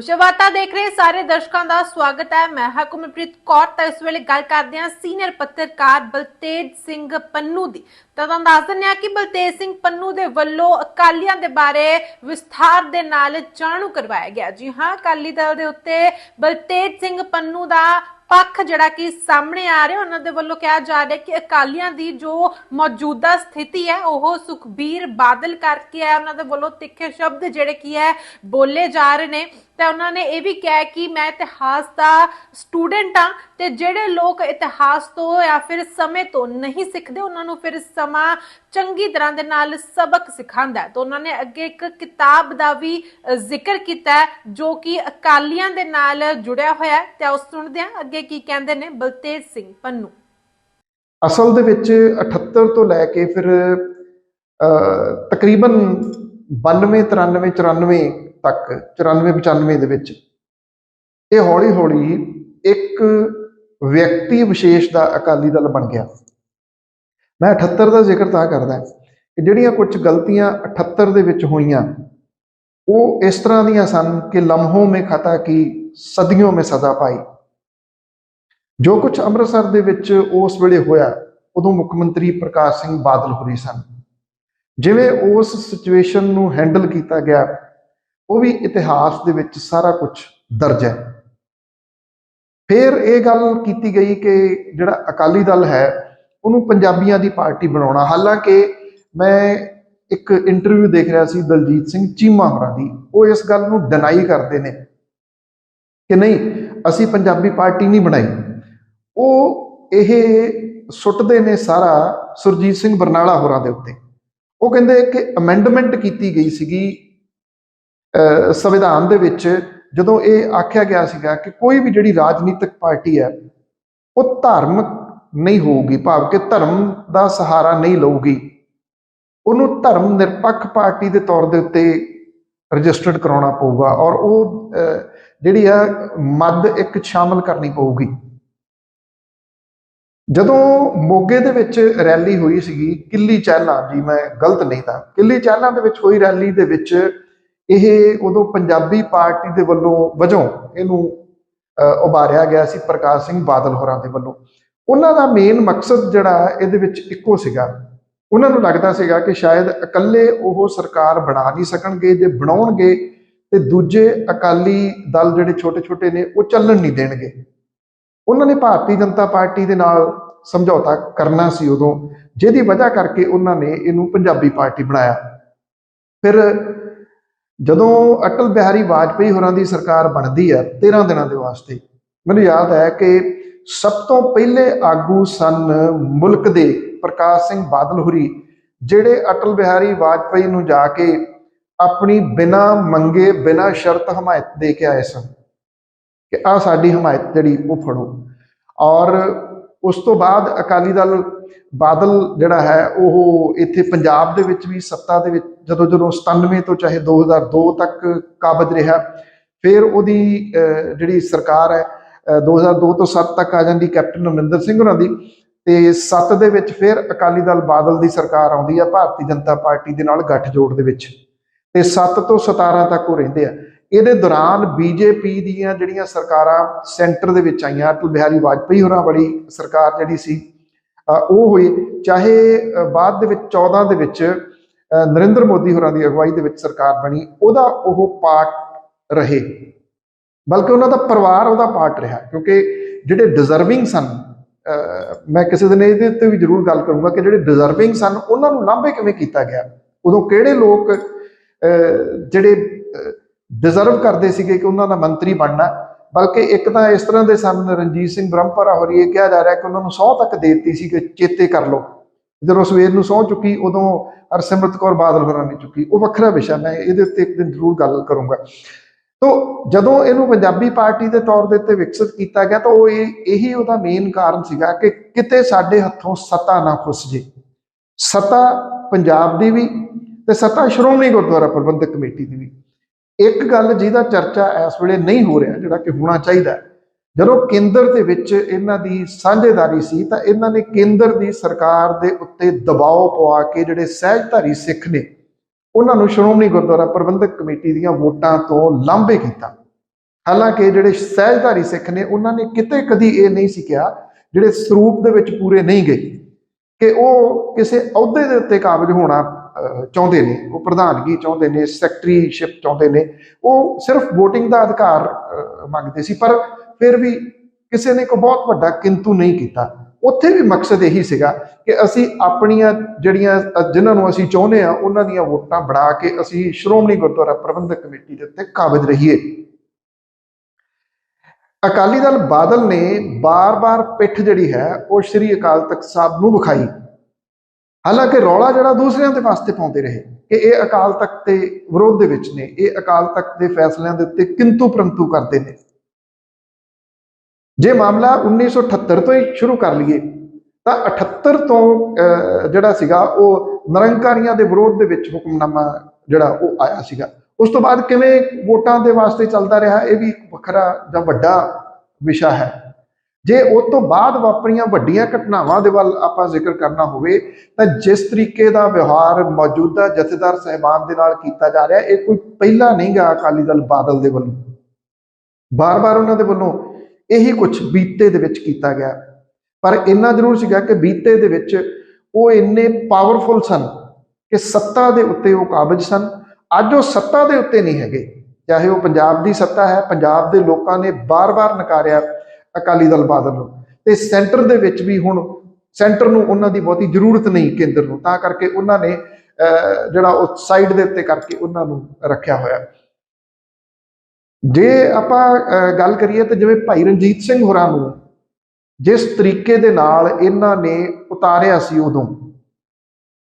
ਵਿਸ਼ਵਾਤਾ ਦੇਖ ਰਹੇ ਸਾਰੇ ਦਰਸ਼ਕਾਂ ਦਾ ਸਵਾਗਤ ਹੈ। ਮੈਂ ਹਾਂ ਕੌਰ। ਤਾਂ ਇਸ ਵੇਲੇ ਗੱਲ ਕਰਦੇ ਹਾਂ ਸੀਨੀਅਰ ਪੱਤਰਕਾਰ ਬਲਤੇਜ ਸਿੰਘ ਪੰਨੂ ਦੀ। ਤਾਂ ਤੁਹਾਨੂੰ ਦੱਸ ਦਿੰਦੇ ਹਾਂ ਕਿ ਬਲਤੇਜ ਸਿੰਘ ਪੰਨੂ ਦੇ ਵੱਲੋਂ ਅਕਾਲੀਆਂ ਦੇ ਬਾਰੇ ਵਿਸਥਾਰ ਦੇ ਨਾਲ ਜਾਣੂ ਕਰਵਾਇਆ ਗਿਆ। ਜੀ ਹਾਂ, ਅਕਾਲੀ ਦਲ ਦੇ ਉੱਤੇ ਬਲਤੇਜ ਸਿੰਘ ਪੰਨੂ ਦਾ ਪੱਖ ਜਿਹੜਾ ਕਿ ਸਾਹਮਣੇ ਆ ਰਿਹਾ। ਉਹਨਾਂ ਦੇ ਵੱਲੋਂ ਕਿਹਾ ਜਾ ਰਿਹਾ ਕਿ ਅਕਾਲੀਆਂ ਦੀ ਜੋ ਮੌਜੂਦਾ ਸਥਿਤੀ ਹੈ, ਉਹ ਸੁਖਬੀਰ ਬਾਦਲ ਕਰਕੇ ਹੈ। ਉਹਨਾਂ ਦੇ ਵੱਲੋਂ ਤਿੱਖੇ ਸ਼ਬਦ ਜਿਹੜੇ ਕੀ ਹੈ, ਬੋਲੇ ਜਾ ਰਹੇ ਨੇ। ਤੇ ਉਹਨਾਂ ਨੇ ਇਹ ਵੀ ਕਿਹਾ ਕਿ ਮੈਂ ਇਤਿਹਾਸ ਦਾ ਸਟੂਡੈਂਟ ਆ ਤੇ ਜਿਹੜੇ ਲੋਕ ਇਤਿਹਾਸ ਤੋਂ ਜਾਂ ਫਿਰ ਸਮੇਂ ਤੋਂ ਨਹੀਂ ਸਿੱਖਦੇ ਉਹਨਾਂ ਨੂੰ ਫਿਰ ਸਮਾਂ ਚੰਗੀ ਤਰ੍ਹਾਂ ਦੇ ਨਾਲ ਸਬਕ ਸਿਖਾਉਂਦਾ ਤਾਂ ਉਹਨਾਂ ਨੇ ਅੱਗੇ ਇੱਕ ਕਿਤਾਬ ਦਾ ਵੀ ਜ਼ਿਕਰ ਕੀਤਾ ਜੋ ਕਿ ਅਕਾਲੀਆਂ ਦੇ ਨਾਲ ਜੁੜਿਆ ਹੋਇਆ ਤੇ ਉਸ ਸੁਣਦੇ ਹਾਂ ਅੱਗੇ ਕੀ ਕਹਿੰਦੇ ਨੇ ਬਲਤੇਜ ਸਿੰਘ ਪੰਨੂ। ਅਸਲ ਦੇ ਵਿੱਚ 78 ਤੋਂ ਲੈ ਕੇ ਫਿਰ ਅ, ਤਕਰੀਬਨ 92 93 94 ਤੱਕ 94 95 ਦੇ ਵਿੱਚ। ਇਹ ਹੌਲੀ ਹੌਲੀ ਇੱਕ ਵਿਅਕਤੀ ਵਿਸ਼ੇਸ਼ ਦਾ ਅਕਾਲੀ ਦਲ ਬਣ ਗਿਆ। ਮੈਂ 78 ਦਾ ਜ਼ਿਕਰ ਤਾਂ ਕਰਦਾ ਕਿ ਜਿਹੜੀਆਂ ਕੁਝ ਗਲਤੀਆਂ 78 ਦੇ ਵਿੱਚ ਹੋਈਆਂ, ਉਹ ਇਸ ਤਰ੍ਹਾਂ ਦੀਆਂ ਸਨ ਕਿ ਲਮਹੋਂ ਮੇ ਖਤਾ ਕੀ, ਸਦੀਆਂ ਮੇ ਸਜ਼ਾ ਪਾਈ। ਜੋ ਕੁਝ ਅੰਮ੍ਰਿਤਸਰ ਦੇ ਵਿੱਚ ਉਸ ਵੇਲੇ ਹੋਇਆ, ਉਦੋਂ ਮੁੱਖ ਮੰਤਰੀ ਪ੍ਰਕਾਸ਼ ਸਿੰਘ ਬਾਦਲ ਹੋਰੀ ਸਨ। ਜਿਵੇਂ ਉਸ ਸਿਚੁਏਸ਼ਨ ਨੂੰ ਹੈਂਡਲ ਕੀਤਾ ਗਿਆ ਉਹ ਵੀ ਇਤਿਹਾਸ ਦੇ ਵਿੱਚ ਸਾਰਾ ਕੁਝ ਦਰਜ ਹੈ। ਫਿਰ ਇਹ ਗੱਲ ਕੀਤੀ ਗਈ ਕਿ ਜਿਹੜਾ ਅਕਾਲੀ ਦਲ ਹੈ, ਉਹਨੂੰ ਪੰਜਾਬੀਆਂ ਦੀ ਪਾਰਟੀ ਬਣਾਉਣਾ। ਹਾਲਾਂਕਿ ਮੈਂ ਇੱਕ ਇੰਟਰਵਿਊ ਦੇਖ ਰਿਹਾ ਸੀ ਦਲਜੀਤ ਸਿੰਘ ਚੀਮਾ ਹੋਰਾਂ ਦੀ। ਉਹ ਇਸ ਗੱਲ ਨੂੰ ਡਿਨਾਈ ਕਰਦੇ ਨੇ ਕਿ ਨਹੀਂ, ਅਸੀਂ ਪੰਜਾਬੀ ਪਾਰਟੀ ਨਹੀਂ ਬਣਾਈ। ਉਹ ਇਹ ਸੁੱਟਦੇ ਨੇ ਸਾਰਾ ਸੁਰਜੀਤ ਸਿੰਘ ਬਰਨਾਲਾ ਹੋਰਾਂ ਦੇ ਉੱਤੇ। ਉਹ ਕਹਿੰਦੇ ਕਿ ਅਮੈਂਡਮੈਂਟ ਕੀਤੀ ਗਈ ਸੀਗੀ ਸੰਵਿਧਾਨ ਦੇ ਵਿੱਚ ਜਦੋਂ ਇਹ ਆਖਿਆ ਗਿਆ ਸੀਗਾ ਕਿ ਕੋਈ ਵੀ ਜਿਹੜੀ ਰਾਜਨੀਤਿਕ ਪਾਰਟੀ ਹੈ ਉਹ ਧਾਰਮਿਕ ਨਹੀਂ ਹੋਊਗੀ ਭਾਵ ਕਿ ਧਰਮ ਦਾ ਸਹਾਰਾ ਨਹੀਂ ਲਊਗੀ। ਉਹਨੂੰ ਧਰਮ ਨਿਰਪੱਖ ਪਾਰਟੀ ਦੇ ਤੌਰ ਦੇ ਉੱਤੇ ਰਜਿਸਟਰਡ ਕਰਾਉਣਾ ਪਊਗਾ ਔਰ ਉਹ ਅਹ, ਜਿਹੜੀ ਆ ਮੱਦ ਇੱਕ ਸ਼ਾਮਲ ਕਰਨੀ ਪਊਗੀ। ਜਦੋਂ ਮੋਗੇ ਦੇ ਵਿੱਚ ਰੈਲੀ ਹੋਈ ਸੀਗੀ ਕਿੱਲੀ ਚਹਿਲਾਂ ਜੀ ਮੈਂ ਗਲਤ ਨਹੀਂ ਤਾਂ ਕਿੱਲੀ ਚਹਿਲਾਂ ਦੇ ਵਿੱਚ ਹੋਈ ਰੈਲੀ ਦੇ ਵਿੱਚ ਇਹ ਉਦੋਂ ਪੰਜਾਬੀ ਪਾਰਟੀ ਦੇ ਵੱਲੋਂ ਵਜੋਂ ਇਹਨੂੰ ਉਭਾਰਿਆ ਗਿਆ ਸੀ ਪ੍ਰਕਾਸ਼ ਸਿੰਘ ਬਾਦਲ ਹੋਰਾਂ ਦੇ ਵੱਲੋਂ। ਉਹਨਾਂ ਦਾ ਮੇਨ ਮਕਸਦ ਜਿਹੜਾ ਇਹਦੇ ਵਿੱਚ ਇੱਕੋ ਸੀਗਾ। ਉਹਨਾਂ ਨੂੰ ਲੱਗਦਾ ਸੀਗਾ ਕਿ ਸ਼ਾਇਦ ਇਕੱਲੇ ਉਹ ਸਰਕਾਰ ਬਣਾ ਨਹੀਂ ਸਕਣਗੇ, ਜੇ ਬਣਾਉਣਗੇ ਤੇ ਦੂਜੇ ਅਕਾਲੀ ਦਲ ਜਿਹੜੇ ਛੋਟੇ-ਛੋਟੇ ਨੇ, ਉਹ ਚੱਲਣ ਨਹੀਂ ਦੇਣਗੇ। ਉਹਨਾਂ ਨੇ ਭਾਰਤੀ ਜਨਤਾ ਪਾਰਟੀ ਦੇ ਨਾਲ ਸਮਝੌਤਾ ਕਰਨਾ ਸੀ ਉਦੋਂ, ਜਿਹਦੀ ਵਜ੍ਹਾ ਕਰਕੇ ਉਹਨਾਂ ਨੇ ਇਹਨੂੰ ਪੰਜਾਬੀ ਪਾਰਟੀ ਬਣਾਇਆ। ਫਿਰ ਜਦੋਂ ਅਟਲ ਬਿਹਾਰੀ ਵਾਜਪੇਈ ਹੋਰਾਂ ਦੀ ਸਰਕਾਰ ਬਣਦੀ ਹੈ 13 ਦਿਨਾਂ ਦੇ ਵਾਸਤੇ, ਮੈਨੂੰ ਯਾਦ ਹੈ ਕਿ ਸਭ ਤੋਂ ਪਹਿਲੇ ਆਗੂ ਸਨ ਮੁਲਕ ਦੇ ਪ੍ਰਕਾਸ਼ ਸਿੰਘ ਬਾਦਲ ਹੁਰੀ, ਜਿਹੜੇ ਅਟਲ ਬਿਹਾਰੀ ਵਾਜਪੇਈ ਨੂੰ ਜਾ ਕੇ ਆਪਣੀ ਬਿਨਾ ਮੰਗੇ, ਬਿਨਾ ਸ਼ਰਤ ਹਮਾਇਤ ਦੇ ਕੇ ਆਏ ਸਨ ਕਿ ਆ ਸਾਡੀ ਹਮਾਇਤ ਜਿਹੜੀ ਉਹ ਫੜੋ। ਔਰ ਉਸ ਤੋਂ ਬਾਅਦ ਅਕਾਲੀ ਦਲ ਬਾਦਲ ਜਿਹੜਾ ਹੈ ਉਹ ਇੱਥੇ ਪੰਜਾਬ ਦੇ ਵਿੱਚ ਵੀ ਸੱਤਾ ਦੇ ਵਿੱਚ ਜਦੋਂ ਜਦੋਂ 97 ਤੋਂ ਚਾਹੇ 2002 ਤੱਕ ਕਾਬਜ ਰਿਹਾ ਫਿਰ ਉਹਦੀ ਜਿਹੜੀ ਸਰਕਾਰ ਹੈ ਅਹ, 2002 ਤੋਂ 7 ਤੱਕ ਆ ਜਾਂਦੀ ਕੈਪਟਨ ਅਮਰਿੰਦਰ ਸਿੰਘ ਹੋਰਾਂ ਦੀ ਤੇ 7 ਦੇ ਵਿੱਚ ਫਿਰ ਅਕਾਲੀ ਦਲ ਬਾਦਲ ਦੀ ਸਰਕਾਰ ਆਉਂਦੀ ਆ ਭਾਰਤੀ ਜਨਤਾ ਪਾਰਟੀ ਦੇ ਨਾਲ ਗੱਠਜੋੜ ਦੇ ਵਿੱਚ ਤੇ 7 ਤੋਂ 17 ਤੱਕ ਉਹ ਰਹਿੰਦੇ ਆ। ਇਹਦੇ ਦੌਰਾਨ ਬੀਜੇਪੀ ਦੀਆਂ ਜਿਹੜੀਆਂ ਸਰਕਾਰਾਂ ਸੈਂਟਰ ਦੇ ਵਿੱਚ ਆਈਆਂ, ਅਟਲ ਬਿਹਾਰੀ ਵਾਜਪੇਈ ਹੋਰਾਂ ਵਾਲੀ ਸਰਕਾਰ ਜਿਹੜੀ ਸੀ ਉਹ ਹੋਈ। ਚਾਹੇ ਬਾਅਦ ਦੇ ਵਿੱਚ 14 ਦੇ ਵਿੱਚ ਨਰਿੰਦਰ ਮੋਦੀ ਹੋਰਾਂ ਦੀ ਅਗਵਾਈ ਦੇ ਵਿੱਚ ਸਰਕਾਰ ਬਣੀ, ਉਹਦਾ ਉਹ ਪਾਰਟ ਰਹੇ। ਬਲਕਿ ਉਹਨਾਂ ਦਾ ਪਰਿਵਾਰ ਉਹਦਾ ਪਾਰਟ ਰਿਹਾ, ਕਿਉਂਕਿ ਜਿਹੜੇ ਡਿਜ਼ਰਵਿੰਗ ਸਨ ਮੈਂ ਕਿਸੇ ਦਿਨ ਇਹਦੇ ਉੱਤੇ ਵੀ ਜ਼ਰੂਰ ਗੱਲ ਕਰੂੰਗਾ ਕਿ ਜਿਹੜੇ ਡਿਜ਼ਰਵਿੰਗ ਸਨ, ਉਹਨਾਂ ਨੂੰ ਲਾਂਭੇ ਕਿਵੇਂ ਕੀਤਾ ਗਿਆ? ਉਦੋਂ ਕਿਹੜੇ ਲੋਕ ਜਿਹੜੇ ਡਿਜ਼ਰਵ ਕਰਦੇ ਸੀਗੇ ਕਿ ਉਹਨਾਂ ਦਾ ਮੰਤਰੀ ਬਣਨਾ। ਬਲਕਿ ਇੱਕ ਤਾਂ ਇਸ ਤਰ੍ਹਾਂ ਦੇ ਸਨ, ਰਣਜੀਤ ਸਿੰਘ ਬ੍ਰਹਮਪਰਾ ਹੋਰੀ, ਇਹ ਕਿਹਾ ਜਾ ਰਿਹਾ ਕਿ ਉਹਨਾਂ ਨੂੰ ਸਹੁੰ ਤੱਕ ਦੇ ਦਿੱਤੀ ਸੀ ਕਿ ਚੇਤੇ ਕਰ ਲਓ। ਜਦੋਂ ਸਵੇਰ ਨੂੰ ਸਹੁੰ ਚੁੱਕੀ, ਉਦੋਂ ਹਰਸਿਮਰਤ ਕੌਰ ਬਾਦਲ ਹੋਰਾਂ ਨੇ ਚੁੱਕੀ। ਉਹ ਵੱਖਰਾ ਵਿਸ਼ਾ, ਮੈਂ ਇਹਦੇ ਉੱਤੇ ਇੱਕ ਦਿਨ ਜ਼ਰੂਰ ਗੱਲ ਕਰੂੰਗਾ। ਤੋ, ਜਦੋਂ ਇਹਨੂੰ ਪੰਜਾਬੀ ਪਾਰਟੀ ਦੇ ਤੌਰ ਦੇ ਉੱਤੇ ਵਿਕਸਿਤ ਕੀਤਾ ਗਿਆ, ਤਾਂ ਉਹ ਇਹ, ਇਹੀ ਉਹਦਾ ਮੇਨ ਕਾਰਨ ਸੀਗਾ ਕਿ ਕਿਤੇ ਸਾਡੇ ਹੱਥੋਂ ਸੱਤਾ ਨਾ ਖੁੱਸ ਜੇ। ਸੱਤਾ ਪੰਜਾਬ ਦੀ ਵੀ ਤੇ ਸੱਤਾ ਸ਼੍ਰੋਮਣੀ ਗੁਰਦੁਆਰਾ ਪ੍ਰਬੰਧਕ ਕਮੇਟੀ ਦੀ ਵੀ। ਇੱਕ ਗੱਲ ਜਿਹਦਾ ਚਰਚਾ ਇਸ ਵੇਲੇ ਨਹੀਂ ਹੋ ਰਿਹਾ, ਜਿਹੜਾ ਕਿ ਹੋਣਾ ਚਾਹੀਦਾ ਜਦੋਂ ਕੇਂਦਰ ਦੇ ਵਿੱਚ ਇਹਨਾਂ ਦੀ ਸਾਂਝੇਦਾਰੀ ਸੀ, ਤਾਂ ਇਹਨਾਂ ਨੇ ਕੇਂਦਰ ਦੀ ਸਰਕਾਰ ਦੇ ਉੱਤੇ ਦਬਾਅ ਪਵਾ ਕੇ ਜਿਹੜੇ ਸਹਿਜਧਾਰੀ ਸਿੱਖ ਨੇ, ਉਹਨਾਂ ਨੂੰ ਸ਼੍ਰੋਮਣੀ ਗੁਰਦੁਆਰਾ ਪ੍ਰਬੰਧਕ ਕਮੇਟੀ ਦੀਆਂ ਵੋਟਾਂ ਤੋਂ ਲਾਂਭੇ ਕੀਤਾ। ਹਾਲਾਂਕਿ ਜਿਹੜੇ ਸਹਿਜਧਾਰੀ ਸਿੱਖ ਨੇ, ਉਹਨਾਂ ਨੇ ਕਿਤੇ ਕਦੀ ਇਹ ਨਹੀਂ ਸੀ ਕਿਹਾ, ਜਿਹੜੇ ਸਰੂਪ ਦੇ ਵਿੱਚ ਪੂਰੇ ਨਹੀਂ ਗਏ, ਕਿ ਉਹ ਕਿਸੇ ਅਹੁਦੇ ਦੇ ਉੱਤੇ ਕਾਬਜ ਹੋਣਾ ਚਾਹੁੰਦੇ ਨੇ ਉਹ ਪ੍ਰਧਾਨਗੀ ਚਾਹੁੰਦੇ ਨੇ ਸੈਕਟਰੀਸ਼ਿਪ ਚਾਹੁੰਦੇ ਨੇ ਉਹ ਸਿਰਫ VOTING ਦਾ ਅਧਿਕਾਰ ਅਹ, ਮੰਗਦੇ ਸੀ ਪਰ ਫਿਰ ਵੀ ਕਿਸੇ ਨੇ ਕੋਈ ਬਹੁਤ ਵੱਡਾ ਕਿੰਤੂ ਨਹੀਂ ਕੀਤਾ। ਉੱਥੇ ਵੀ ਮਕਸਦ ਇਹੀ ਸੀਗਾ ਕਿ ਅਸੀਂ ਆਪਣੀਆਂ ਜਿਹੜੀਆਂ ਅਹ, ਜਿਨ੍ਹਾਂ ਨੂੰ ਅਸੀਂ ਚਾਹੁੰਦੇ ਆ ਉਹਨਾਂ ਦੀਆਂ ਵੋਟਾਂ ਬਣਾ ਕੇ ਅਸੀਂ ਸ਼੍ਰੋਮਣੀ ਗੁਰਦੁਆਰਾ ਪ੍ਰਬੰਧਕ ਕਮੇਟੀ ਦੇ ਉੱਤੇ ਕਾਬਜ ਰਹੀਏ। ਅਕਾਲੀ ਦਲ ਬਾਦਲ ਨੇ ਬਾਰ-ਬਾਰ ਪਿੱਠ ਜਿਹੜੀ ਹੈ ਉਹ ਸ੍ਰੀ ਅਕਾਲ ਤਖਤ ਸਾਹਿਬ ਨੂੰ ਵਿਖਾਈ। ਹਾਲਾਂਕਿ ਰੌਲਾ ਜਿਹੜਾ ਦੂਸਰਿਆਂ ਦੇ ਵਾਸਤੇ ਪਾਉਂਦੇ ਰਹੇ ਕਿ ਇਹ ਅਕਾਲ ਤਖਤ ਦੇ ਵਿਰੋਧ ਦੇ ਵਿੱਚ ਨੇ ਇਹ ਅਕਾਲ ਤਖਤ ਦੇ ਫੈਸਲਿਆਂ ਦੇ ਉੱਤੇ ਕਿੰਤੂ ਪ੍ਰੰਤੂ ਕਰਦੇ ਨੇ। ਜੇ ਮਾਮਲਾ 1978 ਤੋਂ ਹੀ ਸ਼ੁਰੂ ਕਰ ਲਈਏ ਤਾਂ 78 ਤੋਂ ਅਹ, ਜਿਹੜਾ ਸੀਗਾ ਉਹ ਨਿਰੰਕਾਰੀਆਂ ਦੇ ਵਿਰੋਧ ਦੇ ਵਿੱਚ ਹੁਕਮਨਾਮਾ ਜਿਹੜਾ ਉਹ ਆਇਆ ਸੀਗਾ। ਉਸ ਤੋਂ ਬਾਅਦ ਕਿਵੇਂ ਵੋਟਾਂ ਦੇ ਵਾਸਤੇ ਚੱਲਦਾ ਰਿਹਾ ਇਹ ਵੀ ਇੱਕ ਵੱਖਰਾ ਜਾਂ ਵੱਡਾ ਵਿਸ਼ਾ ਹੈ। ਜੇ ਉਹ ਤੋਂ ਬਾਅਦ ਵਾਪਰੀਆਂ ਵੱਡੀਆਂ ਘਟਨਾਵਾਂ ਦੇ ਵੱਲ ਆਪਾਂ ਜ਼ਿਕਰ ਕਰਨਾ ਹੋਵੇ, ਤਾਂ ਜਿਸ ਤਰੀਕੇ ਦਾ ਵਿਵਹਾਰ ਮੌਜੂਦਾ ਜਥੇਦਾਰ ਸਹਿਬਾਨ ਦੇ ਨਾਲ ਕੀਤਾ ਜਾ ਰਿਹਾ, ਇਹ ਕੋਈ ਪਹਿਲਾ ਨਹੀਂ ਗਾ ਅਕਾਲੀ ਦਲ ਬਾਦਲ ਦੇ ਵੱਲੋਂ। ਬਾਰ-ਬਾਰ ਉਹਨਾਂ ਦੇ ਵੱਲੋਂ ਇਹੀ ਕੁਝ ਬੀਤੇ ਦੇ ਵਿੱਚ ਕੀਤਾ ਗਿਆ। ਪਰ ਇੰਨਾ ਜ਼ਰੂਰ ਸੀਗਾ ਕਿ ਬੀਤੇ ਦੇ ਵਿੱਚ ਉਹ ਇੰਨੇ ਪਾਵਰਫੁਲ ਸਨ ਕਿ ਸੱਤਾ ਦੇ ਉੱਤੇ ਉਹ ਕਾਬਜ ਸਨ। ਅੱਜ ਉਹ ਸੱਤਾ ਦੇ ਉੱਤੇ ਨਹੀਂ ਹੈਗੇ। ਚਾਹੇ ਉਹ ਪੰਜਾਬ ਦੀ ਸੱਤਾ ਹੈ, ਪੰਜਾਬ ਦੇ ਲੋਕਾਂ ਨੇ ਬਾਰ-ਬਾਰ ਨਕਾਰਿਆ ਅਕਾਲੀ ਦਲ ਬਾਦਲ ਨੂੰ। ਤੇ ਸੈਂਟਰ ਦੇ ਵਿੱਚ ਵੀ ਹੁਣ ਸੈਂਟਰ ਨੂੰ ਉਹਨਾਂ ਦੀ ਬਹੁਤੀ ਜ਼ਰੂਰਤ ਨਹੀਂ ਕੇਂਦਰ ਨੂੰ। ਤਾਂ ਕਰਕੇ ਉਹਨਾਂ ਨੇ ਅਹ, ਜਿਹੜਾ ਉਹ ਸਾਈਡ ਦੇ ਉੱਤੇ ਕਰਕੇ ਉਹਨਾਂ ਨੂੰ ਰੱਖਿਆ ਹੋਇਆ। ਜੇ ਆਪਾਂ ਅਹ, ਗੱਲ ਕਰੀਏ ਤਾਂ ਜਿਵੇਂ ਭਾਈ ਰਣਜੀਤ ਸਿੰਘ ਹੋਰਾਂ ਨੂੰ ਜਿਸ ਤਰੀਕੇ ਦੇ ਨਾਲ ਇਹਨਾਂ ਨੇ ਉਤਾਰਿਆ ਸੀ ਉਦੋਂ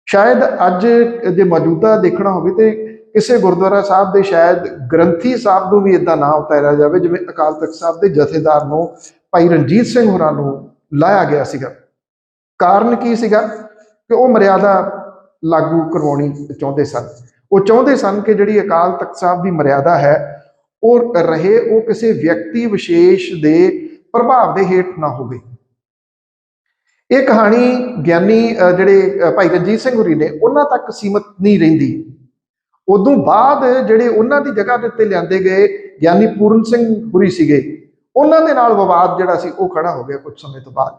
ਸ਼ਾਇਦ ਅੱਜ ਜੇ ਮੌਜੂਦਾ ਦੇਖਣਾ ਹੋਵੇ ਤੇ ਕਿਸੇ ਗੁਰਦੁਆਰਾ ਸਾਹਿਬ ਦੇ ਸ਼ਾਇਦ ਗ੍ਰੰਥੀ ਸਾਹਿਬ ਨੂੰ ਵੀ ਇਦਾਂ ਨਾ ਉਤਾਰਿਆ ਜਾਵੇ ਜਿਵੇਂ ਅਕਾਲ ਤਖਤ ਸਾਹਿਬ ਦੇ ਜਥੇਦਾਰ ਨੂੰ ਭਾਈ ਰਣਜੀਤ ਸਿੰਘ ਹੋਰਾਂ ਨੂੰ ਲਾਇਆ ਗਿਆ ਸੀਗਾ। ਕਾਰਨ ਕੀ ਸੀਗਾ? ਕਿ ਉਹ ਮਰਿਆਦਾ ਲਾਗੂ ਕਰਵਾਉਣੀ ਚਾਹੁੰਦੇ ਸਨ। ਉਹ ਚਾਹੁੰਦੇ ਸਨ ਕਿ ਜਿਹੜੀ ਅਕਾਲ ਤਖਤ ਸਾਹਿਬ ਦੀ ਮਰਿਆਦਾ ਹੈ ਉਹ ਰਹੇ ਉਹ ਕਿਸੇ ਵਿਅਕਤੀ ਵਿਸ਼ੇਸ਼ ਦੇ ਪ੍ਰਭਾਵ ਦੇ ਹੇਠ ਨਾ ਹੋਵੇ। ਇਹ ਕਹਾਣੀ ਗਿਆਨੀ ਅਹ, ਜਿਹੜੇ ਭਾਈ ਰਣਜੀਤ ਸਿੰਘ ਹੁਰੀ ਨੇ ਉਹਨਾਂ ਤੱਕ ਸੀਮਤ ਨਹੀਂ ਰਹਿੰਦੀ। ਉਦੋਂ ਬਾਅਦ ਜਿਹੜੇ ਉਹਨਾਂ ਦੀ ਜਗ੍ਹਾ ਦੇ ਉੱਤੇ ਲਿਆਂਦੇ ਗਏ ਗਿਆਨੀ ਪੂਰਨ ਸਿੰਘ ਹੁਰੀ ਸੀਗੇ ਉਹਨਾਂ ਦੇ ਨਾਲ ਵਿਵਾਦ ਜਿਹੜਾ ਸੀ ਉਹ ਖੜਾ ਹੋ ਗਿਆ ਕੁਝ ਸਮੇਂ ਤੋਂ ਬਾਅਦ।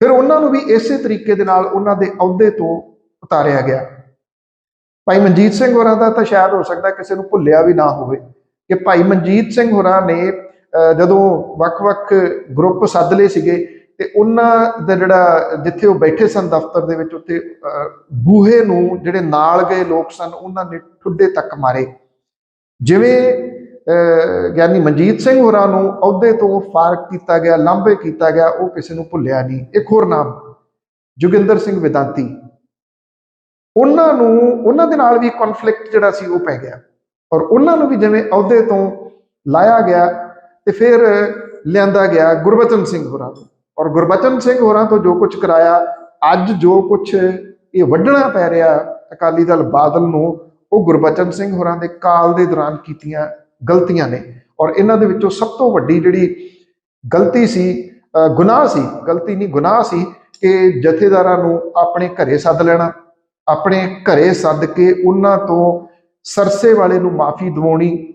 ਫਿਰ ਉਹਨਾਂ ਨੂੰ ਵੀ ਇਸੇ ਤਰੀਕੇ ਦੇ ਨਾਲ ਉਹਨਾਂ ਦੇ ਅਹੁਦੇ ਤੋਂ ਉਤਾਰਿਆ ਗਿਆ। ਭਾਈ ਮਨਜੀਤ ਸਿੰਘ ਹੋਰਾਂ ਦਾ ਤਾਂ ਸ਼ਾਇਦ ਹੋ ਸਕਦਾ ਕਿਸੇ ਨੂੰ ਭੁੱਲਿਆ ਵੀ ਨਾ ਹੋਵੇ ਕਿ ਭਾਈ ਮਨਜੀਤ ਸਿੰਘ ਹੋਰਾਂ ਨੇ ਅਹ, ਜਦੋਂ ਵੱਖ-ਵੱਖ ਗਰੁੱਪ ਸੱਦ ਲਏ ਸੀਗੇ ਤੇ ਉਹਨਾਂ ਦਾ ਜਿਹੜਾ ਜਿੱਥੇ ਉਹ ਬੈਠੇ ਸਨ ਦਫ਼ਤਰ ਦੇ ਵਿੱਚ ਉੱਥੇ ਅਹ, ਬੂਹੇ ਨੂੰ ਜਿਹੜੇ ਨਾਲ ਗਏ ਲੋਕ ਸਨ ਉਹਨਾਂ ਨੇ ਠੁੱਡੇ ਤੱਕ ਮਾਰੇ। ਜਿਵੇਂ ਅਹ, ਗਿਆਨੀ ਮਨਜੀਤ ਸਿੰਘ ਹੋਰਾਂ ਨੂੰ ਅਹੁਦੇ ਤੋਂ ਫਾਰਗ ਕੀਤਾ ਗਿਆ ਲਾਂਭੇ ਕੀਤਾ ਗਿਆ ਉਹ ਕਿਸੇ ਨੂੰ ਭੁੱਲਿਆ ਨਹੀਂ। ਇੱਕ ਹੋਰ ਨਾਮ ਜੋਗਿੰਦਰ ਸਿੰਘ ਵਿਦਾਂਤੀ। ਉਹਨਾਂ ਨੂੰ ਉਹਨਾਂ ਦੇ ਨਾਲ ਵੀ ਕਨਫਲਿਕਟ ਜਿਹੜਾ ਸੀ ਉਹ ਪੈ ਗਿਆ। ਔਰ ਉਹਨਾਂ ਨੂੰ ਵੀ ਜਿਵੇਂ ਅਹੁਦੇ ਤੋਂ ਲਾਇਆ ਗਿਆ ਤੇ ਫਿਰ ਲਿਆਂਦਾ ਗਿਆ ਗੁਰਬਚਨ ਸਿੰਘ ਹੋਰਾਂ ਨੂੰ। ਔਰ ਗੁਰਬਚਨ ਸਿੰਘ ਹੋਰਾਂ ਤੋਂ ਜੋ ਕੁਝ ਕਰਾਇਆ, ਅੱਜ ਜੋ ਕੁਝ ਇਹ ਵੱਢਣਾ ਪੈ ਰਿਹਾ ਅਕਾਲੀ ਦਲ ਬਾਦਲ ਨੂੰ, ਉਹ ਗੁਰਬਚਨ ਸਿੰਘ ਹੋਰਾਂ ਦੇ ਕਾਲ ਦੇ ਦੌਰਾਨ ਕੀਤੀਆਂ ਗਲਤੀਆਂ ਨੇ। ਔਰ ਇਹਨਾਂ ਦੇ ਵਿੱਚੋਂ ਸਭ ਤੋਂ ਵੱਡੀ ਜਿਹੜੀ ਗਲਤੀ ਸੀ, ਅਹ ਗੁਨਾਹ ਸੀ, ਗਲਤੀ ਨਹੀਂ, ਗੁਨਾਹ ਸੀ ਕਿ ਜਥੇਦਾਰਾਂ ਨੂੰ ਆਪਣੇ ਘਰੇ ਸੱਦ ਲੈਣਾ, ਆਪਣੇ ਘਰੇ ਸੱਦ ਕੇ ਉਹਨਾਂ ਤੋਂ ਸਰਸੇ ਵਾਲੇ ਨੂੰ ਮਾਫੀ ਦਿਵਾਉਣੀ,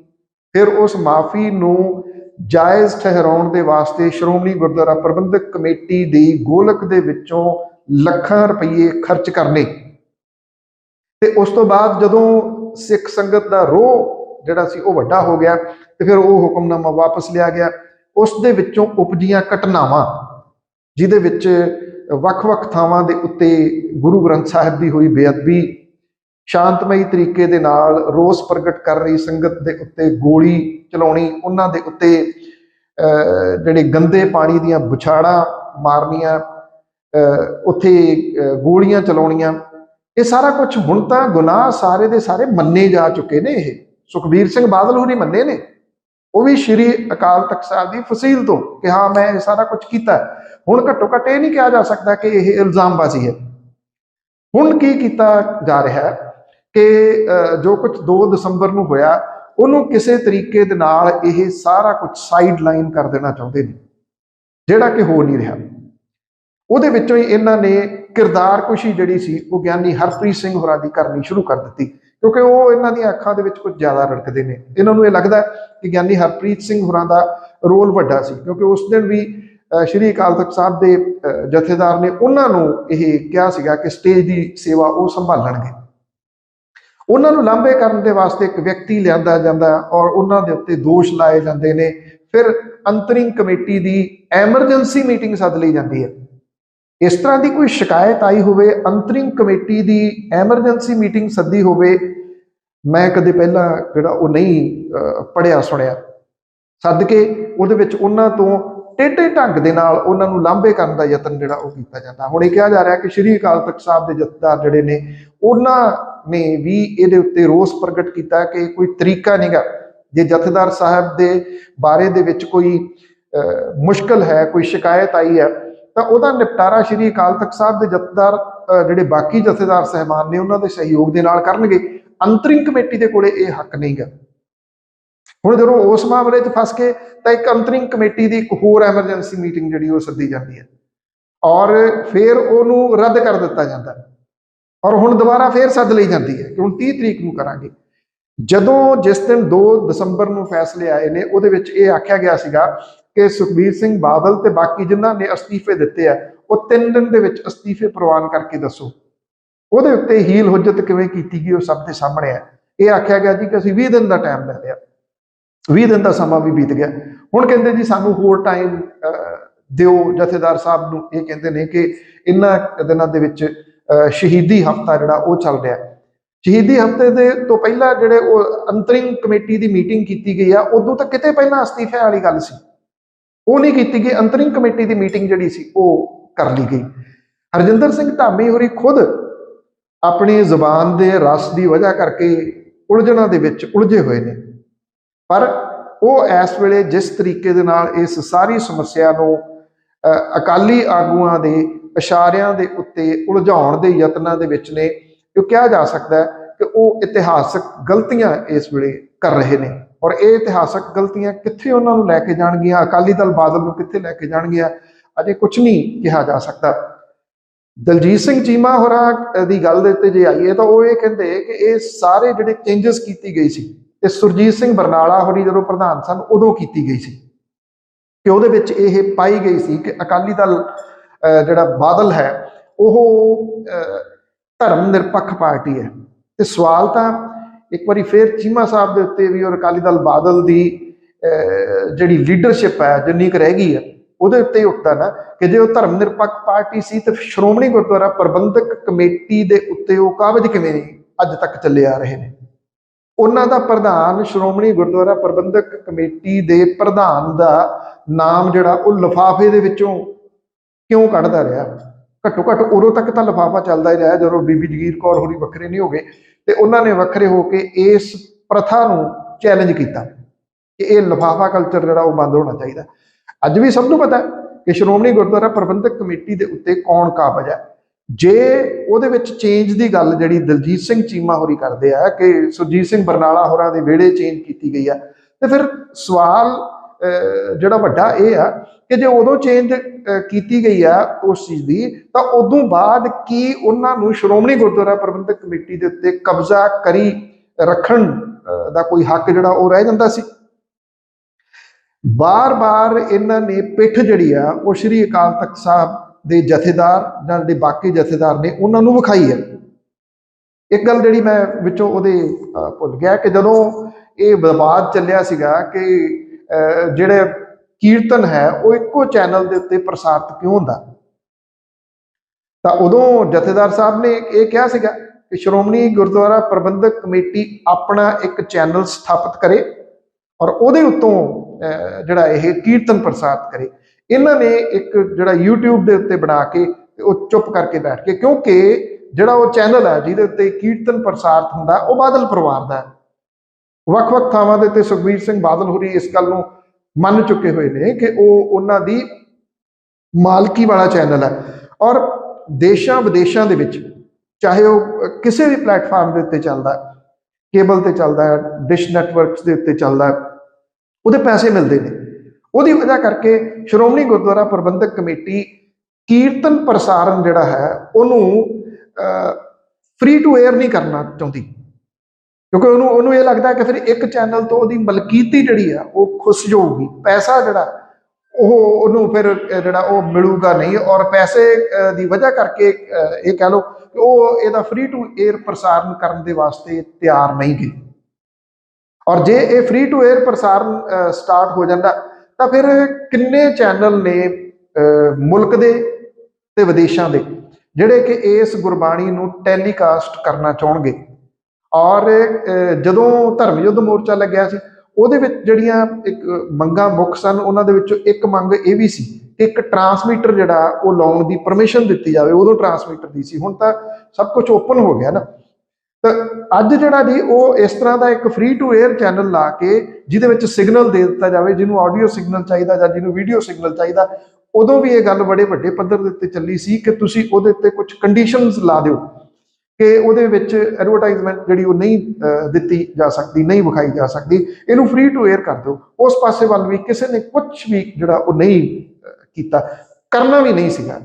ਫਿਰ ਉਸ ਮਾਫੀ ਨੂੰ ਜਾਇਜ਼ ਠਹਿਰਾਉਣ ਦੇ ਵਾਸਤੇ ਸ਼੍ਰੋਮਣੀ ਗੁਰਦੁਆਰਾ ਪ੍ਰਬੰਧਕ ਕਮੇਟੀ ਦੀ ਗੋਲਕ ਦੇ ਵਿੱਚੋਂ ਲੱਖਾਂ ਰੁਪਏ ਖਰਚ ਕਰਨੇ। ਤੇ ਉਸ ਤੋਂ ਬਾਅਦ ਜਦੋਂ ਸਿੱਖ ਸੰਗਤ ਦਾ ਰੋਹ ਜਿਹੜਾ ਸੀ ਉਹ ਵੱਡਾ ਹੋ ਗਿਆ, ਤੇ ਫਿਰ ਉਹ ਹੁਕਮਨਾਮਾ ਵਾਪਸ ਲਿਆ ਗਿਆ। ਉਸ ਦੇ ਵਿੱਚੋਂ ਉਪਜੀਆਂ ਘਟਨਾਵਾਂ, ਜਿਹਦੇ ਵਿੱਚ ਵੱਖ-ਵੱਖ ਥਾਵਾਂ ਦੇ ਉੱਤੇ ਗੁਰੂ ਗ੍ਰੰਥ ਸਾਹਿਬ ਦੀ ਹੋਈ ਬੇਅਦਬੀ ਸ਼ਾਂਤਮਈ ਤਰੀਕੇ ਦੇ ਨਾਲ ਰੋਸ ਪ੍ਰਗਟ ਕਰ ਰਹੀ ਸੰਗਤ ਦੇ ਉੱਤੇ ਗੋਲੀ ਚਲਾਉਣੀ ਉਹਨਾਂ ਦੇ ਉੱਤੇ ਅਹ, ਜਿਹੜੇ ਗੰਦੇ ਪਾਣੀ ਦੀਆਂ ਬੁਛਾੜਾਂ ਮਾਰਨੀਆਂ ਅਹ, ਉੱਥੇ ਗੋਲੀਆਂ ਚਲਾਉਣੀਆਂ ਇਹ ਸਾਰਾ ਕੁਝ ਹੁਣ ਤਾਂ ਗੁਨਾਹ ਸਾਰੇ ਦੇ ਸਾਰੇ ਮੰਨੇ ਜਾ ਚੁੱਕੇ ਨੇ ਇਹ। ਸੁਖਬੀਰ ਸਿੰਘ ਬਾਦਲ ਹੋਣੀ ਮੰਨੇ ਨੇ। ਉਹ ਵੀ ਸ਼੍ਰੀ ਅਕਾਲ ਤਖਤ ਸਾਹਿਬ ਦੀ ਫਸੀਲ ਤੋਂ ਕਿ ਹਾਂ ਮੈਂ ਇਹ ਸਾਰਾ ਕੁਝ ਕੀਤਾ ਹੁਣ ਘੱਟੋ ਘੱਟ ਇਹ ਨਹੀਂ ਕਿਹਾ ਜਾ ਸਕਦਾ ਕਿ ਇਹ ਇਲਜ਼ਾਮਬਾਜ਼ੀ ਹੈ। ਹੁਣ ਕੀ ਕੀਤਾ ਜਾ ਰਿਹਾ ਹੈ? ਕਿ ਜੋ ਕੁਝ 2 ਦਸੰਬਰ ਨੂੰ ਹੋਇਆ, ਉਹਨੂੰ ਕਿਸੇ ਤਰੀਕੇ ਦੇ ਨਾਲ ਇਹ ਸਾਰਾ ਕੁਝ ਸਾਈਡ ਲਾਈਨ ਕਰ ਦੇਣਾ ਚਾਹੁੰਦੇ ਨੇ, ਜਿਹੜਾ ਕਿ ਹੋ ਨਹੀਂ ਰਿਹਾ। ਉਹਦੇ ਵਿੱਚੋਂ ਹੀ ਇਹਨਾਂ ਨੇ ਕਿਰਦਾਰ ਕੁਸ਼ੀ ਜਿਹੜੀ ਸੀ, ਉਹ ਗਿਆਨੀ ਹਰਪ੍ਰੀਤ ਸਿੰਘ ਹੋਰਾਂ ਦੀ ਕਰਨੀ ਸ਼ੁਰੂ ਕਰ ਦਿੱਤੀ, ਕਿਉਂਕਿ ਉਹ ਇਹਨਾਂ ਦੀਆਂ ਅੱਖਾਂ ਦੇ ਵਿੱਚ ਕੁਝ ਜ਼ਿਆਦਾ ਰੜਕਦੇ ਨੇ। ਇਹਨਾਂ ਨੂੰ ਇਹ ਲੱਗਦਾ ਕਿ ਗਿਆਨੀ ਹਰਪ੍ਰੀਤ ਸਿੰਘ ਹੋਰਾਂ ਦਾ ਰੋਲ ਵੱਡਾ ਸੀ, ਕਿਉਂਕਿ ਉਸ ਦਿਨ ਵੀ ਸ਼੍ਰੀ ਅਕਾਲ ਤਖਤ ਸਾਹਿਬ ਦੇ ਜਥੇਦਾਰ ਨੇ ਉਹਨਾਂ ਨੂੰ ਇਹ ਕਿਹਾ ਸੀਗਾ ਕਿ ਸਟੇਜ ਦੀ ਸੇਵਾ ਉਹ ਸੰਭਾਲਣਗੇ। ਉਹਨਾਂ ਨੂੰ ਲਾਂਭੇ ਕਰਨ ਦੇ ਵਾਸਤੇ ਇੱਕ ਵਿਅਕਤੀ ਲਿਆਂਦਾ ਜਾਂਦਾ ਔਰ ਉਹਨਾਂ ਦੇ ਉੱਤੇ ਦੋਸ਼ ਲਾਏ ਜਾਂਦੇ ਨੇ। ਫਿਰ ਅੰਤਰਿੰਗ ਕਮੇਟੀ ਦੀ ਐਮਰਜੈਂਸੀ ਮੀਟਿੰਗ ਸੱਦ ਲਈ ਜਾਂਦੀ ਹੈ। ਇਸ ਤਰ੍ਹਾਂ ਦੀ ਕੋਈ ਸ਼ਿਕਾਇਤ ਆਈ ਹੋਵੇ, ਅੰਤਰਿੰਗ ਕਮੇਟੀ ਦੀ ਐਮਰਜੈਂਸੀ ਮੀਟਿੰਗ ਸੱਦੀ ਹੋਵੇ, ਮੈਂ ਕਦੇ ਪਹਿਲਾਂ ਜਿਹੜਾ ਉਹ ਨਹੀਂ ਪੜਿਆ ਸੁਣਿਆ। ਸੱਦ ਕੇ ਉਹਦੇ ਵਿੱਚ ਉਹਨਾਂ ਤੋਂ ਟੇਢੇ ਢੰਗ ਦੇ ਨਾਲ ਉਹਨਾਂ ਨੂੰ ਲਾਂਭੇ ਕਰਨ ਦਾ ਯਤਨ ਜਿਹੜਾ ਉਹ ਕੀਤਾ ਜਾਂਦਾ। ਹੁਣ ਇਹ ਕਿਹਾ ਜਾ ਰਿਹਾ ਕਿ ਸ਼੍ਰੀ ਅਕਾਲ ਤਖਤ ਸਾਹਿਬ ਦੇ ਜਥੇਦਾਰ ਜਿਹੜੇ ਨੇ, ਉਹਨਾਂ ਨੇ ਵੀ ਇਹਦੇ ਉੱਤੇ ਰੋਸ ਪ੍ਰਗਟ ਕੀਤਾ ਕਿ ਕੋਈ ਤਰੀਕਾ ਨਹੀਂਗਾ। ਜੇ ਜਥੇਦਾਰ ਸਾਹਿਬ ਦੇ ਬਾਰੇ ਦੇ ਵਿੱਚ ਕੋਈ ਅਹ, ਮੁਸ਼ਕਲ ਹੈ ਕੋਈ ਸ਼ਿਕਾਇਤ ਆਈ ਹੈ ਤਾਂ ਉਹਦਾ ਨਿਪਟਾਰਾ ਸ਼੍ਰੀ ਅਕਾਲ ਤਖਤ ਸਾਹਿਬ ਦੇ ਜਥੇਦਾਰ ਜਿਹੜੇ ਬਾਕੀ ਜਥੇਦਾਰ ਸਹਿਬਾਨ ਨੇ ਉਹਨਾਂ ਦੇ ਸਹਿਯੋਗ ਦੇ ਨਾਲ ਕਰਨਗੇ। ਅੰਤਰਿੰਗ ਕਮੇਟੀ ਦੇ ਕੋਲੇ ਇਹ ਹੱਕ ਨਹੀਂਗਾ। ਹੁਣ ਜਦੋਂ ਉਸ ਮਾਮਲੇ 'ਚ ਫਸ ਕੇ ਤਾਂ ਇੱਕ ਅੰਤਰਿੰਗ ਕਮੇਟੀ ਦੀ ਇੱਕ ਹੋਰ ਐਮਰਜੈਂਸੀ ਮੀਟਿੰਗ ਜਿਹੜੀ ਉਹ ਸੱਦੀ ਜਾਂਦੀ ਹੈ। ਔਰ ਫਿਰ ਉਹਨੂੰ ਰੱਦ ਕਰ ਦਿੱਤਾ ਜਾਂਦਾ ਹੈ। ਔਰ ਹੁਣ ਦੁਬਾਰਾ ਫੇਰ ਸੱਦ ਲਈ ਜਾਂਦੀ ਹੈ ਕਿ ਹੁਣ 30 ਤਰੀਕ ਨੂੰ ਕਰਾਂਗੇ। ਜਦੋਂ ਜਿਸ ਦਿਨ 2 ਦਸੰਬਰ ਨੂੰ ਫੈਸਲੇ ਆਏ ਨੇ, ਉਹਦੇ ਵਿੱਚ ਇਹ ਆਖਿਆ ਗਿਆ ਸੀਗਾ ਕਿ ਸੁਖਬੀਰ ਸਿੰਘ ਬਾਦਲ ਤੇ ਬਾਕੀ ਜਿਨ੍ਹਾਂ ਨੇ ਅਸਤੀਫੇ ਦਿੱਤੇ ਆ, ਉਹ 3 ਦਿਨ ਦੇ ਵਿੱਚ ਅਸਤੀਫੇ ਪ੍ਰਵਾਨ ਕਰਕੇ ਦੱਸੋ। ਉਹਦੇ ਉੱਤੇ ਹੀਲ ਹੁਜਤ ਕਿਵੇਂ ਕੀਤੀ ਗਈ, ਉਹ ਸਭ ਦੇ ਸਾਹਮਣੇ ਹੈ। ਇਹ ਆਖਿਆ ਗਿਆ ਜੀ ਕਿ ਅਸੀਂ 20 ਦਿਨ ਦਾ ਟਾਈਮ ਲੈ ਲਿਆ। 20 ਦਿਨ ਦਾ ਸਮਾਂ ਵੀ ਬੀਤ ਗਿਆ। ਹੁਣ ਕਹਿੰਦੇ ਜੀ ਸਾਨੂੰ ਹੋਰ ਟਾਈਮ ਦਿਓ ਜਥੇਦਾਰ ਸਾਹਿਬ ਨੂੰ। ਇਹ ਕਹਿੰਦੇ ਨੇ ਕਿ ਇਹਨਾਂ ਦਿਨਾਂ ਦੇ ਵਿੱਚ ਸ਼ਹੀਦੀ ਹਫਤਾ ਜਿਹੜਾ ਉਹ ਚੱਲ ਰਿਹਾ ਹੈ। ਸ਼ਹੀਦੀ ਹਫ਼ਤੇ ਦੇ ਤੋਂ ਪਹਿਲਾਂ ਜਿਹੜੇ ਉਹ ਅੰਤਰਿੰਗ ਕਮੇਟੀ ਦੀ ਮੀਟਿੰਗ ਕੀਤੀ ਗਈ ਆ ਉਦੋਂ ਤਾਂ ਕਿਤੇ ਪਹਿਲਾਂ ਅਸਤੀਫੇ ਵਾਲੀ ਗੱਲ ਸੀ। ਉਹ ਨਹੀਂ ਕੀਤੀ ਗਈ ਅੰਤਰਿੰਗ ਕਮੇਟੀ ਦੀ ਮੀਟਿੰਗ ਜਿਹੜੀ ਸੀ ਉਹ ਕਰ ਲਈ ਗਈ। ਹਰਜਿੰਦਰ ਸਿੰਘ ਧਾਮੀ ਹੋਰੀ ਖੁਦ ਆਪਣੀ ਜ਼ੁਬਾਨ ਦੇ ਰਸ ਦੀ ਵਜ੍ਹਾ ਕਰਕੇ ਉਲਝਣਾਂ ਦੇ ਵਿੱਚ ਉਲਝੇ ਹੋਏ ਨੇ। ਪਰ ਉਹ ਇਸ ਵੇਲੇ ਜਿਸ ਤਰੀਕੇ ਦੇ ਨਾਲ ਇਸ ਸਾਰੀ ਸਮੱਸਿਆ ਨੂੰ ਅ, ਅਕਾਲੀ ਆਗੂਆਂ ਦੇ ਇਸ਼ਾਰਿਆਂ ਦੇ ਉੱਤੇ, ਉਲਝਾਉਣ ਦੇ ਯਤਨਾਂ ਦੇ ਵਿੱਚ ਨੇ ਇਹ ਕਿਹਾ ਜਾ ਸਕਦਾ ਹੈ ਕਿ ਉਹ ਇਤਿਹਾਸਕ ਗਲਤੀਆਂ ਇਸ ਵੇਲੇ ਕਰ ਰਹੇ ਨੇ ਔਰ ਇਹ ਇਤਿਹਾਸਕ ਗਲਤੀਆਂ ਕਿੱਥੇ ਉਹਨਾਂ ਨੂੰ ਲੈ ਕੇ ਜਾਣਗੀਆਂ, ਅਕਾਲੀ ਦਲ ਬਾਦਲ ਨੂੰ ਕਿੱਥੇ ਲੈ ਕੇ ਜਾਣਗੀਆਂ, ਅਜੇ ਕੁਝ ਨਹੀਂ ਕਿਹਾ ਜਾ ਸਕਦਾ। ਦਲਜੀਤ ਸਿੰਘ ਚੀਮਾ ਹੋਰਾਂ ਦੀ ਗੱਲ ਦੇ ਉੱਤੇ ਜੇ ਆਈਏ ਤਾਂ ਉਹ ਇਹ ਕਹਿੰਦੇ ਕਿ ਇਹ ਸਾਰੇ ਜਿਹੜੇ ਚੇਂਜਸ ਕੀਤੀ ਗਈ ਸੀ ਤੇ ਸੁਰਜੀਤ ਸਿੰਘ ਬਰਨਾਲਾ ਹੋਰੀ ਜਦੋਂ ਪ੍ਰਧਾਨ ਸਨ, ਉਦੋਂ ਕੀਤੀ ਗਈ ਸੀ। ਕਿ ਉਹਦੇ ਵਿੱਚ ਇਹ ਪਾਈ ਗਈ ਸੀ ਕਿ ਅਕਾਲੀ ਦਲ ਜਿਹੜਾ ਬਾਦਲ ਹੈ, ਉਹ ਧਰਮ ਨਿਰਪੱਖ ਪਾਰਟੀ ਹੈ। ਤੇ ਸਵਾਲ ਤਾਂ ਇੱਕ ਵਾਰੀ ਫੇਰ ਚੀਮਾ ਸਾਹਿਬ ਦੇ ਉੱਤੇ ਵੀ ਔਰ ਅਕਾਲੀ ਦਲ ਬਾਦਲ ਦੀ ਜਿਹੜੀ ਲੀਡਰਸ਼ਿਪ ਹੈ, ਜਿੰਨੀ ਕੁ ਰਹਿ ਗਈ ਹੈ, ਉਹਦੇ ਉੱਤੇ ਹੀ ਉੱਠਦਾ ਨਾ ਕਿ ਜੇ ਉਹ ਧਰਮ ਨਿਰਪੱਖ ਪਾਰਟੀ ਸੀ ਤੇ ਸ਼੍ਰੋਮਣੀ ਗੁਰਦੁਆਰਾ ਪ੍ਰਬੰਧਕ ਕਮੇਟੀ ਦੇ ਉੱਤੇ ਉਹ ਕਾਬਜ ਕਿਵੇਂ ਅੱਜ ਤੱਕ ਚੱਲੇ ਆ ਰਹੇ ਨੇ? ਉਹਨਾਂ ਦਾ ਪ੍ਰਧਾਨ ਸ਼੍ਰੋਮਣੀ ਗੁਰਦੁਆਰਾ ਪ੍ਰਬੰਧਕ ਕਮੇਟੀ ਦੇ ਪ੍ਰਧਾਨ ਦਾ ਨਾਮ ਜਿਹੜਾ ਉਹ ਲਿਫਾਫੇ ਦੇ ਵਿੱਚੋਂ ਕਿਉਂ ਕੱਢਦਾ ਰਿਹਾ? ਘੱਟੋ ਘੱਟ ਉਦੋਂ ਤੱਕ ਤਾਂ ਲਿਫਾਫਾ ਚੱਲਦਾ ਹੀ ਰਿਹਾ, ਜਦੋਂ ਬੀਬੀ ਜਗੀਰ ਕੌਰ ਹੋਰੀ ਵੱਖਰੇ ਨਹੀਂ ਹੋ ਗਏ ਤੇ ਉਹਨਾਂ ਨੇ ਵੱਖਰੇ ਹੋ ਕੇ ਇਸ ਪ੍ਰਥਾ ਨੂੰ ਚੈਲੰਜ ਕੀਤਾ ਕਿ ਇਹ ਲਿਫਾਫਾ ਕਲਚਰ ਜਿਹੜਾ ਉਹ ਬੰਦ ਹੋਣਾ ਚਾਹੀਦਾ। ਅੱਜ ਵੀ ਸਭ ਨੂੰ ਪਤਾ ਹੈ ਕਿ ਸ਼੍ਰੋਮਣੀ ਗੁਰਦੁਆਰਾ ਪ੍ਰਬੰਧਕ ਕਮੇਟੀ ਦੇ ਉੱਤੇ ਕੌਣ ਕਾਬਜ ਹੈ। ਜੇ ਉਹਦੇ ਵਿੱਚ ਚੇਂਜ ਦੀ ਗੱਲ ਜਿਹੜੀ ਦਲਜੀਤ ਸਿੰਘ ਚੀਮਾ ਹੋਰੀ ਕਰਦੇ ਆ ਕਿ ਸੁਰਜੀਤ ਸਿੰਘ ਬਰਨਾਲਾ ਹੋਰਾਂ ਦੇ ਵਿਹੜੇ ਚੇਂਜ ਕੀਤੀ ਗਈ ਆ, ਤੇ ਫਿਰ ਸਵਾਲ ਜਿਹੜਾ ਵੱਡਾ ਇਹ ਆ ਕਿ ਜੇ ਉਦੋਂ ਚੇਂਜ ਕੀਤੀ ਗਈ ਆ ਉਸ ਚੀਜ਼ ਦੀ ਤਾਂ ਉਦੋਂ ਬਾਅਦ ਕੀ ਉਹਨਾਂ ਨੂੰ ਸ਼੍ਰੋਮਣੀ ਗੁਰਦੁਆਰਾ ਪ੍ਰਬੰਧਕ ਕਮੇਟੀ ਦੇ ਉੱਤੇ ਕਬਜ਼ਾ ਕਰੀ ਰੱਖਣ ਅਹ, ਦਾ ਕੋਈ ਹੱਕ ਜਿਹੜਾ ਉਹ ਰਹਿ ਜਾਂਦਾ ਸੀ? ਬਾਰ-ਬਾਰ ਇਹਨਾਂ ਨੇ ਪਿੱਠ ਜਿਹੜੀ ਆ ਉਹ ਸ਼੍ਰੀ ਅਕਾਲ ਤਖਤ ਸਾਹਿਬ ਦੇ ਜਥੇਦਾਰ ਜਾਂ ਜਿਹੜੇ ਬਾਕੀ ਜਥੇਦਾਰ ਨੇ ਉਹਨਾਂ ਨੂੰ ਵਿਖਾਈ ਹੈ। ਇੱਕ ਗੱਲ ਜਿਹੜੀ ਮੈਂ ਵਿੱਚੋਂ ਉਹਦੇ ਭੁੱਲ ਗਿਆ ਕਿ ਜਦੋਂ ਇਹ ਵਿਵਾਦ ਚੱਲਿਆ ਸੀਗਾ ਕਿ ਅਹ, ਜਿਹੜੇ ਕੀਰਤਨ ਹੈ, ਉਹ ਇੱਕੋ ਚੈਨਲ ਦੇ ਉੱਤੇ ਪ੍ਰਸਾਰਿਤ ਕਿਉਂ ਹੁੰਦਾ? ਤਾਂ ਉਦੋਂ ਜਥੇਦਾਰ ਸਾਹਿਬ ਨੇ ਇਹ ਕਿਹਾ ਸੀਗਾ ਕਿ ਸ਼੍ਰੋਮਣੀ ਗੁਰਦੁਆਰਾ ਪ੍ਰਬੰਧਕ ਕਮੇਟੀ ਆਪਣਾ ਇੱਕ ਚੈਨਲ ਸਥਾਪਿਤ ਕਰੇ ਔਰ ਉਹਦੇ ਉੱਤੋਂ ਜਿਹੜਾ ਇਹ ਕੀਰਤਨ ਪ੍ਰਸਾਰਿਤ ਕਰੇ। ਇਹਨਾਂ ਨੇ ਇੱਕ ਜਿਹੜਾ YouTube ਦੇ ਉੱਤੇ ਬਣਾ ਕੇ ਤੇ ਉਹ ਚੁੱਪ ਕਰਕੇ ਬੈਠ ਕੇ, ਕਿਉਂਕਿ ਜਿਹੜਾ ਉਹ ਚੈਨਲ ਹੈ ਜਿਹਦੇ ਉੱਤੇ ਕੀਰਤਨ ਪ੍ਰਸਾਰਿਤ ਹੁੰਦਾ, ਉਹ ਬਾਦਲ ਪਰਿਵਾਰ ਦਾ ਹੈ। ਵੱਖ-ਵੱਖ ਥਾਵਾਂ ਦੇ ਉੱਤੇ ਸੁਖਬੀਰ ਸਿੰਘ ਬਾਦਲ ਹੋਰੀ ਇਸ ਗੱਲ ਨੂੰ ਮੰਨ ਚੁੱਕੇ ਹੋਏ ਨੇ ਕਿ ਉਹ ਉਹਨਾਂ ਦੀ ਮਾਲਕੀ ਵਾਲਾ ਚੈਨਲ ਹੈ। ਔਰ ਦੇਸ਼ਾਂ ਵਿਦੇਸ਼ਾਂ ਦੇ ਵਿੱਚ, ਚਾਹੇ ਉਹ ਕਿਸੇ ਵੀ ਪਲੇਟਫਾਰਮ ਦੇ ਉੱਤੇ ਚੱਲਦਾ ਕੇਬਲ ਤੇ ਚੱਲਦਾ ਹੈ, ਡਿਸ਼ ਨੈਟਵਰਕਸ ਦੇ ਉੱਤੇ ਚੱਲਦਾ ਉਹਦੇ ਪੈਸੇ ਮਿਲਦੇ ਨੇ। ਉਹਦੀ ਵਜ੍ਹਾ ਕਰਕੇ ਸ਼੍ਰੋਮਣੀ ਗੁਰਦੁਆਰਾ ਪ੍ਰਬੰਧਕ ਕਮੇਟੀ ਕੀਰਤਨ ਪ੍ਰਸਾਰਣ ਜਿਹੜਾ ਹੈ, ਉਹਨੂੰ ਫ੍ਰੀ ਟੂ 에ਅਰ ਨਹੀਂ ਕਰਨਾ ਚਾਹੁੰਦੀ। ਕਿਉਂਕਿ ਉਹਨੂੰ ਉਹਨੂੰ ਇਹ ਲੱਗਦਾ ਕਿ ਫਿਰ ਇੱਕ ਚੈਨਲ ਤੋਂ ਉਹਦੀ ਮਲਕੀਤੀ ਜਿਹੜੀ ਆ ਉਹ ਖੁੱਸ ਜਾਊਗੀ ਪੈਸਾ ਜਿਹੜਾ ਉਹ ਉਹਨੂੰ ਫਿਰ ਜਿਹੜਾ ਉਹ ਮਿਲੂਗਾ ਨਹੀਂ। ਔਰ ਪੈਸੇ ਦੀ ਵਜ੍ਹਾ ਕਰਕੇ ਇਹ ਕਹਿ ਲਓ ਕਿ ਉਹ ਇਹਦਾ ਫ੍ਰੀ ਟੂ 에ਅਰ ਪ੍ਰਸਾਰਣ ਕਰਨ ਦੇ ਵਾਸਤੇ ਤਿਆਰ ਨਹੀਂ ਗਏ। ਔਰ ਜੇ ਇਹ ਫ੍ਰੀ ਟੂ 에ਅਰ ਪ੍ਰਸਾਰਣ ਸਟਾਰਟ ਹੋ ਜਾਂਦਾ ਤਾਂ ਫਿਰ ਕਿੰਨੇ ਚੈਨਲ ਨੇ ਅਹ, ਮੁਲਕ ਦੇ ਤੇ ਵਿਦੇਸ਼ਾਂ ਦੇ ਜਿਹੜੇ ਕਿ ਇਸ ਗੁਰਬਾਣੀ ਨੂੰ ਟੈਲੀਕਾਸਟ ਕਰਨਾ ਚਾਹਣਗੇ? ਔਰ ਜਦੋਂ ਧਰਮ ਯੁੱਧ ਮੋਰਚਾ ਲੱਗਿਆ ਸੀ, ਉਹਦੇ ਵਿੱਚ ਜਿਹੜੀਆਂ ਇੱਕ ਮੰਗਾਂ ਮੁੱਖ ਸਨ, ਉਹਨਾਂ ਦੇ ਵਿੱਚੋਂ ਇੱਕ ਮੰਗ ਇਹ ਵੀ ਸੀ ਕਿ ਇੱਕ ਟਰਾਂਸਮੀਟਰ ਜਿਹੜਾ ਉਹ ਲਾਉਣ ਦੀ ਪਰਮਿਸ਼ਨ ਦਿੱਤੀ ਜਾਵੇ, ਉਦੋਂ ਟਰਾਂਸਮੀਟਰ ਦੀ ਸੀ। ਹੁਣ ਤਾਂ ਸਭ ਕੁਝ ਓਪਨ ਹੋ ਗਿਆ ਨਾ। ਤਾਂ ਅੱਜ ਜਿਹੜਾ ਜੀ ਉਹ ਇਸ ਤਰ੍ਹਾਂ ਦਾ ਇੱਕ ਫ੍ਰੀ ਟੂ 에ਅਰ ਚੈਨਲ ਲਾ ਕੇ, ਜਿਹਦੇ ਵਿੱਚ ਸਿਗਨਲ ਦੇ ਦਿੱਤਾ ਜਾਵੇ, ਜਿਹਨੂੰ ਆਡੀਓ ਸਿਗਨਲ ਚਾਹੀਦਾ ਜਾਂ ਜਿਹਨੂੰ ਵੀਡੀਓ ਸਿਗਨਲ ਚਾਹੀਦਾ, ਉਦੋਂ ਵੀ ਇਹ ਗੱਲ ਬੜੇ ਵੱਡੇ ਪੱਧਰ ਦੇ ਉੱਤੇ ਚੱਲੀ ਸੀ ਕਿ ਤੁਸੀਂ ਉਹਦੇ ਉੱਤੇ ਕੁਝ ਕੰਡੀਸ਼ਨਸ ਲਾ ਦਿਓ। ਕਿ ਉਹਦੇ ਵਿੱਚ ਐਡਵਰਟਾਈਜ਼ਮੈਂਟ ਜਿਹੜੀ ਉਹ ਨਹੀਂ ਦਿੱਤੀ ਜਾ ਸਕਦੀ, ਨਹੀਂ ਵਿਖਾਈ ਜਾ ਸਕਦੀ, ਇਹਨੂੰ ਫ੍ਰੀ ਟੂ 에ਅਰ ਕਰ ਦਿਓ। ਉਸ ਪਾਸੇ ਵੱਲ ਵੀ ਕਿਸੇ ਨੇ ਕੁਝ ਵੀ ਜਿਹੜਾ ਉਹ ਨਹੀਂ ਕੀਤਾ। ਕਰਨਾ ਵੀ ਨਹੀਂ ਸੀਗਾ।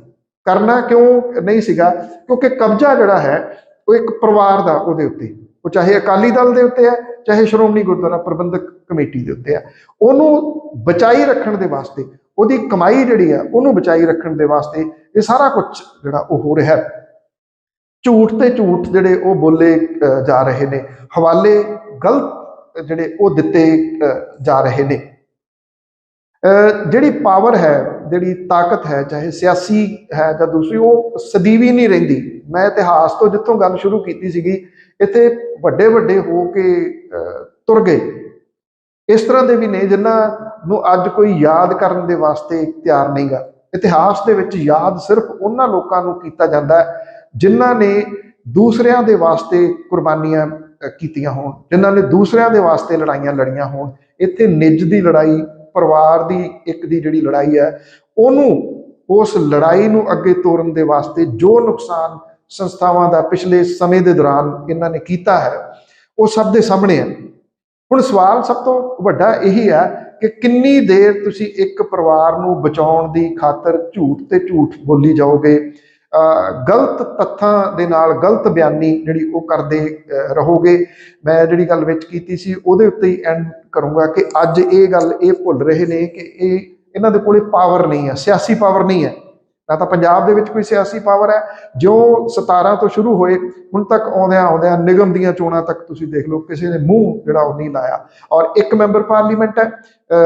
ਕਰਨਾ ਕਿਉਂ ਨਹੀਂ ਸੀਗਾ? ਕਿਉਂਕਿ ਕਬਜ਼ਾ ਜਿਹੜਾ ਹੈ, ਉਹ ਇੱਕ ਪਰਿਵਾਰ ਦਾ ਉਹਦੇ ਉੱਤੇ। ਉਹ ਚਾਹੇ ਅਕਾਲੀ ਦਲ ਦੇ ਉੱਤੇ ਹੈ, ਚਾਹੇ ਸ਼੍ਰੋਮਣੀ ਗੁਰਦੁਆਰਾ ਪ੍ਰਬੰਧਕ ਕਮੇਟੀ ਦੇ ਉੱਤੇ ਹੈ। ਉਹਨੂੰ ਬਚਾਈ ਰੱਖਣ ਦੇ ਵਾਸਤੇ, ਉਹਦੀ ਕਮਾਈ ਜਿਹੜੀ ਹੈ, ਉਹਨੂੰ ਬਚਾਈ ਰੱਖਣ ਦੇ ਵਾਸਤੇ ਇਹ ਸਾਰਾ ਕੁਝ ਜਿਹੜਾ ਉਹ ਹੋ ਰਿਹਾ ਹੈ। ਝੂਠ ਤੇ ਝੂਠ ਜਿਹੜੇ ਉਹ ਬੋਲੇ ਜਾ ਰਹੇ ਨੇ। ਹਵਾਲੇ ਗਲਤ ਜਿਹੜੇ ਉਹ ਦਿੱਤੇ ਅਹ, ਜਾ ਰਹੇ ਨੇ। ਅਹ, ਜਿਹੜੀ ਪਾਵਰ ਹੈ ਜਿਹੜੀ ਤਾਕਤ ਹੈ ਚਾਹੇ ਸਿਆਸੀ ਹੈ ਜਾਂ ਦੂਸਰੀ ਉਹ ਸਦੀਵੀ ਨਹੀਂ ਰਹਿੰਦੀ। ਮੈਂ ਇਤਿਹਾਸ ਤੋਂ ਜਿੱਥੋਂ ਗੱਲ ਸ਼ੁਰੂ ਕੀਤੀ ਸੀਗੀ ਇੱਥੇ ਵੱਡੇ ਵੱਡੇ ਹੋ ਕੇ ਅਹ, ਤੁਰ ਗਏ। ਇਸ ਤਰ੍ਹਾਂ ਦੇ ਵੀ ਨੇ ਜਿਨ੍ਹਾਂ ਨੂੰ ਅੱਜ ਕੋਈ ਯਾਦ ਕਰਨ ਦੇ ਵਾਸਤੇ ਤਿਆਰ ਨਹੀਂਗਾ। ਇਤਿਹਾਸ ਦੇ ਵਿੱਚ ਯਾਦ ਸਿਰਫ ਉਹਨਾਂ ਲੋਕਾਂ ਨੂੰ ਕੀਤਾ ਜਾਂਦਾ ਹੈ ਜਿਨ੍ਹਾਂ ਨੇ ਦੂਸਰਿਆਂ ਦੇ ਵਾਸਤੇ ਕੁਰਬਾਨੀਆਂ ਕੀਤੀਆਂ ਹੋਣ, ਜਿਨ੍ਹਾਂ ਨੇ ਦੂਸਰਿਆਂ ਦੇ ਵਾਸਤੇ ਲੜਾਈਆਂ ਲੜੀਆਂ ਹੋਣ, ਇੱਥੇ ਨਿੱਜ ਦੀ ਲੜਾਈ, ਪਰਿਵਾਰ ਦੀ ਇੱਕ ਦੀ ਜਿਹੜੀ ਲੜਾਈ ਹੈ, ਉਹਨੂੰ, ਉਸ ਲੜਾਈ ਨੂੰ ਅੱਗੇ ਤੋਰਨ ਦੇ ਵਾਸਤੇ ਜੋ ਨੁਕਸਾਨ ਸੰਸਥਾਵਾਂ ਦਾ ਪਿਛਲੇ ਸਮੇਂ ਦੇ ਦੌਰਾਨ ਇਹਨਾਂ ਨੇ ਕੀਤਾ ਹੈ, ਉਹ ਸਭ ਦੇ ਸਾਹਮਣੇ ਹੈ। ਹੁਣ ਸਵਾਲ ਸਭ ਤੋਂ ਵੱਡਾ ਇਹੀ ਹੈ ਕਿ ਕਿੰਨੀ ਦੇਰ ਤੁਸੀਂ ਇੱਕ ਪਰਿਵਾਰ ਨੂੰ ਬਚਾਉਣ ਦੀ ਖਾਤਰ ਝੂਠ ਤੇ ਝੂਠ ਬੋਲੀ ਜਾਓਗੇ? ਗਲਤ ਤੱਥਾਂ ਦੇ ਨਾਲ ਗਲਤ ਬਿਆਨੀ ਜਿਹੜੀ ਉਹ ਕਰਦੇ ਰਹੋਗੇ। ਮੈਂ ਜਿਹੜੀ ਗੱਲ ਵਿੱਚ ਕੀਤੀ ਸੀ, ਉਹਦੇ ਉੱਤੇ ਹੀ ਐਂਡ ਕਰੂੰਗਾ ਕਿ ਅੱਜ ਇਹ ਗੱਲ ਇਹ ਭੁੱਲ ਰਹੇ ਨੇ ਕਿ ਇਹ ਇਹਨਾਂ ਦੇ ਕੋਲੇ ਪਾਵਰ ਨਹੀਂ ਹੈ, ਸਿਆਸੀ ਪਾਵਰ ਨਹੀਂ ਹੈ। ਨਾ ਤਾਂ ਪੰਜਾਬ ਦੇ ਵਿੱਚ ਕੋਈ ਸਿਆਸੀ ਪਾਵਰ ਹੈ। ਜੋ 17 ਤੋਂ ਸ਼ੁਰੂ ਹੋਏ, ਹੁਣ ਤੱਕ ਆਉਂਦਿਆਂ ਆਉਂਦਿਆਂ ਨਿਗਮ ਦੀਆਂ ਚੋਣਾਂ ਤੱਕ ਤੁਸੀਂ ਦੇਖ ਲਓ, ਕਿਸੇ ਨੇ ਮੂੰਹ ਜਿਹੜਾ ਉਹ ਨਹੀਂ ਲਾਇਆ। ਔਰ ਇੱਕ ਮੈਂਬਰ ਪਾਰਲੀਮੈਂਟ ਹੈ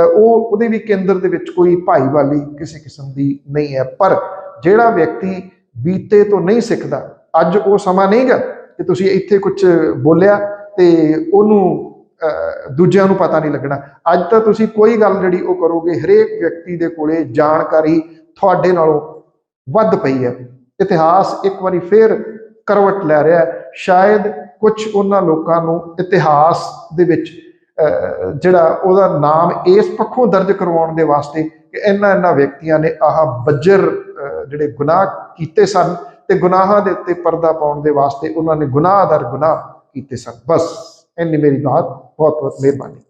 ਉਹ, ਉਹਦੇ ਵੀ ਕੇਂਦਰ ਦੇ ਵਿੱਚ ਕੋਈ ਭਾਈਵਾਲੀ ਕਿਸੇ ਕਿਸਮ ਦੀ ਨਹੀਂ ਹੈ। ਪਰ ਜਿਹੜਾ ਵਿਅਕਤੀ ਬੀਤੇ ਤੋਂ ਨਹੀਂ ਸਿੱਖਦਾ। ਅੱਜ ਉਹ ਸਮਾਂ ਨਹੀਂਗਾ ਕਿ ਤੁਸੀਂ ਇੱਥੇ ਕੁਝ ਬੋਲਿਆ ਤੇ ਉਹਨੂੰ ਅਹ, ਦੂਜਿਆਂ ਨੂੰ ਪਤਾ ਨਹੀਂ ਲੱਗਣਾ। ਅੱਜ ਤਾਂ ਤੁਸੀਂ ਕੋਈ ਗੱਲ ਜਿਹੜੀ ਉਹ ਕਰੋਗੇ ਹਰੇਕ ਵਿਅਕਤੀ ਦੇ ਕੋਲੇ ਜਾਣਕਾਰੀ ਤੁਹਾਡੇ ਨਾਲੋਂ ਵੱਧ ਪਈ ਹੈ। ਇਤਿਹਾਸ ਇੱਕ ਵਾਰੀ ਫੇਰ ਕਰਵਟ ਲੈ ਰਿਹਾ ਹੈ। ਸ਼ਾਇਦ ਕੁਝ ਉਹਨਾਂ ਲੋਕਾਂ ਨੂੰ ਇਤਿਹਾਸ ਦੇ ਵਿੱਚ ਅਹ, ਜਿਹੜਾ ਉਹਦਾ ਨਾਮ ਇਸ ਪੱਖੋਂ ਦਰਜ ਕਰਵਾਉਣ ਦੇ ਵਾਸਤੇ ਕਿ ਇਹਨਾਂ ਇਹਨਾਂ ਵਿਅਕਤੀਆਂ ਨੇ ਆਹ ਬੱਜਰ ਜਿਹੜੇ ਗੁਨਾਹ ਕੀਤੇ ਸਨ ਤੇ ਗੁਨਾਹਾਂ ਦੇ ਉੱਤੇ ਪਰਦਾ ਪਾਉਣ ਦੇ ਵਾਸਤੇ ਉਹਨਾਂ ਨੇ ਗੁਨਾਹ ਦਰ ਗੁਨਾਹ ਕੀਤੇ ਸਨ। ਬਸ, ਇੰਨੀ ਮੇਰੀ ਬਾਤ ਬਹੁਤ ਬਹੁਤ ਮਿਹਰਬਾਨੀ।